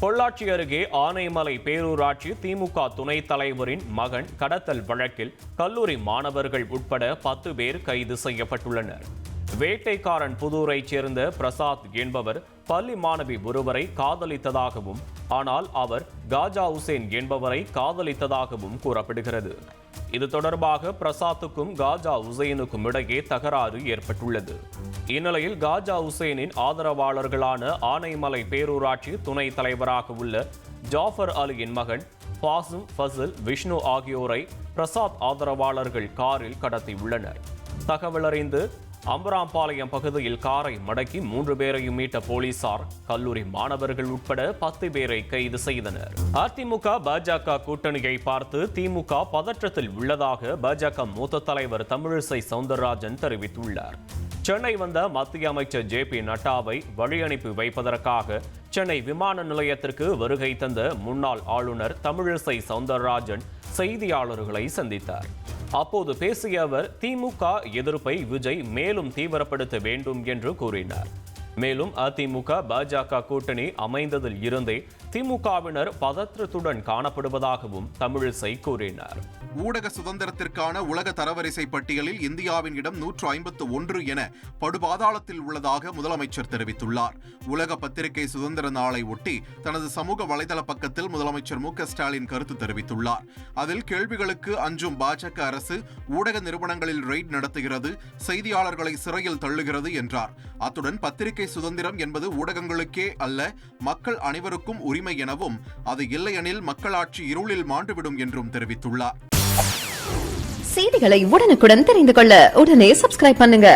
பொள்ளாச்சி அருகே ஆனைமலை பேரூராட்சி திமுக துணைத் தலைவரின் மகன் கடத்தல் வழக்கில் கல்லூரி மாணவர்கள் உட்பட பத்து பேர் கைது செய்யப்பட்டுள்ளனர். வேட்டைக்காரன் புதூரைச் சேர்ந்த பிரசாத் என்பவர் பள்ளி மாணவி ஒருவரை காதலித்ததாகவும் ஆனால் அவர் காஜா உசேன் என்பவரை காதலித்ததாகவும் கூறப்படுகிறது. இது தொடர்பாக பிரசாத்துக்கும் காஜா உசேனுக்கும் இடையே தகராறு ஏற்பட்டுள்ளது. இந்நிலையில் காஜா உசேனின் ஆதரவாளர்களான ஆனைமலை பேரூராட்சி துணைத் தலைவராக உள்ள ஜாஃபர் அலியின் மகன் பாசும் ஃபசில் விஷ்ணு ஆகியோரை பிரசாத் ஆதரவாளர்கள் காரில் கடத்தியுள்ளனர். தகவலறிந்து அம்பராம்பாளையம் பகுதியில் காரை மடக்கி மூன்று பேரையும் மீட்ட போலீசார் கல்லூரி மாணவர்கள் உட்பட பத்து பேரை கைது செய்தனர். அதிமுக பாஜக கூட்டணியை பார்த்து திமுக பதற்றத்தில் உள்ளதாக பாஜக மூத்த தலைவர் தமிழிசை சவுந்தரராஜன் தெரிவித்துள்ளார். சென்னை வந்த மத்திய அமைச்சர் ஜே பி நட்டாவை வழியனுப்பி வைப்பதற்காக சென்னை விமான நிலையத்திற்கு வருகை தந்த முன்னாள் ஆளுநர் தமிழிசை சவுந்தரராஜன் செய்தியாளர்களை சந்தித்தார். அப்போது பேசிய அவர் திமுக எதிர்ப்பை விஜய் மேலும் தீவிரப்படுத்த வேண்டும் என்று கூறினார். மேலும் அதிமுக பாஜக கூட்டணி அமைந்ததில் இருந்தே திமுகவினர் பதற்றத்துடன் காணப்படுவதாகவும் தமிழிசை கூறினார். ஊடக சுதந்திரத்திற்கான உலக தரவரிசை பட்டியலில் இந்தியாவின் இடம் நூற்று ஐம்பத்து ஒன்று என படுபாதாளத்தில் உள்ளதாக முதலமைச்சர் தெரிவித்துள்ளார். உலக பத்திரிகை சுதந்திர நாளை ஒட்டி தனது சமூக வலைதள பக்கத்தில் முதலமைச்சர் மு ஸ்டாலின் கருத்து தெரிவித்துள்ளார். அதில் கேள்விகளுக்கு அஞ்சும் பாஜக அரசு ஊடக நிறுவனங்களில் ரெய்ட் நடத்துகிறது செய்தியாளர்களை சிறையில் தள்ளுகிறது என்றார். அத்துடன் பத்திரிகை சுதந்திரம் என்பது ஊடகங்களுக்கே அல்ல மக்கள் அனைவருக்கும் உரிமை எனவும் அது இல்லையெனில் மக்களாட்சி இருளில் மாண்டுவிடும் என்றும் தெரிவித்துள்ளார். செய்திகளை உடனுக்குடன் தெரிந்து கொள்ள உடனே சப்ஸ்கிரைப் பண்ணுங்க.